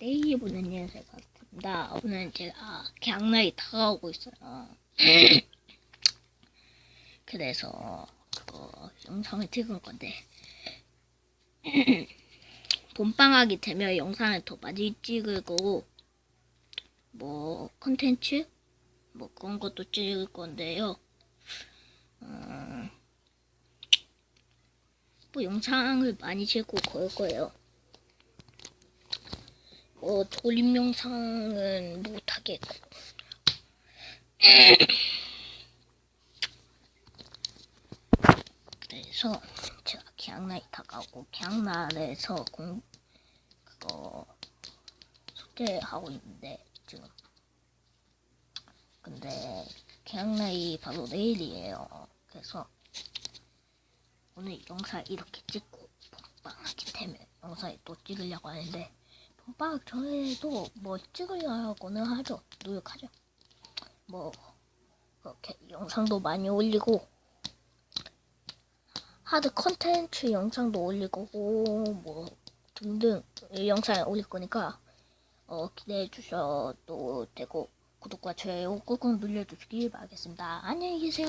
보는 녀석 같습니다. 오늘 제가 강나이 타가고 있어요. 그래서 그거 영상을 찍을 건데 봄방학이 되면 영상을 더 많이 찍을 거고 뭐 컨텐츠 뭐 그런 것도 찍을 건데요. 어, 뭐 영상을 많이 찍고 그럴 거예요. 뭐 돌림 영상은 못하겠고 그래서 제가 기양나이 타가고 기양날에서 공 그거 숙제하고 있는데 지금. 근데 기양나이 바로 내일이에요. 그래서 오늘 영상 이렇게 찍고 본방하게 되면 영상을 또 찍으려고 하는데 본방 전에도 뭐 찍으려고는 하죠 노력하죠 뭐 그렇게 영상도 많이 올리고 하드 컨텐츠 영상도 올릴 거고 뭐 등등 영상 올릴 거니까 어, 기대해 주셔도 되고 구독과 좋아요 꾹꾹 눌러주시기 바라겠습니다. 안녕히 계세요.